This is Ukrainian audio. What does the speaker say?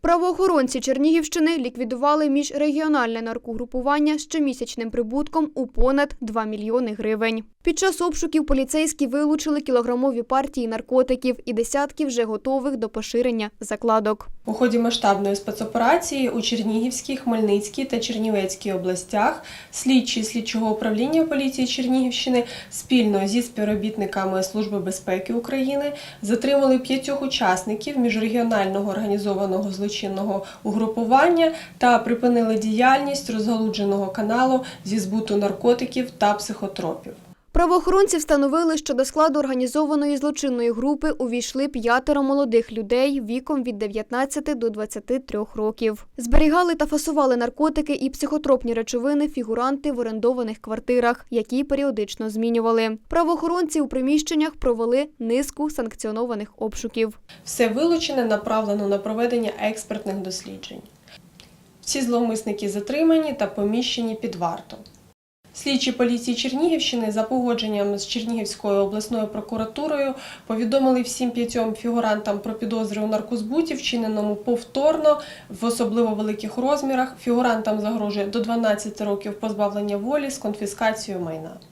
Правоохоронці Чернігівщини ліквідували міжрегіональне наркогрупування щомісячним прибутком у понад 2 мільйони гривень. Під час обшуків поліцейські вилучили кілограмові партії наркотиків і десятки вже готових до поширення закладок. У ході масштабної спецоперації у Чернігівській, Хмельницькій та Чернівецькій областях слідчі слідчого управління поліції Чернігівщини спільно зі співробітниками Служби безпеки України затримали п'ятьох учасників міжрегіонального організованого злочинного угрупування та припинили діяльність розгалудженого каналу зі збуту наркотиків та психотропів. Правоохоронці встановили, що до складу організованої злочинної групи увійшли п'ятеро молодих людей віком від 19 до 23 років. Зберігали та фасували наркотики і психотропні речовини фігуранти в орендованих квартирах, які періодично змінювали. Правоохоронці у приміщеннях провели низку санкціонованих обшуків. Все вилучене направлено на проведення експертних досліджень. Всі зловмисники затримані та поміщені під варту. Слідчі поліції Чернігівщини за погодженням з Чернігівською обласною прокуратурою повідомили всім п'ятьом фігурантам про підозри у наркозбуті, вчиненому повторно в особливо великих розмірах. Фігурантам загрожує до 12 років позбавлення волі з конфіскацією майна.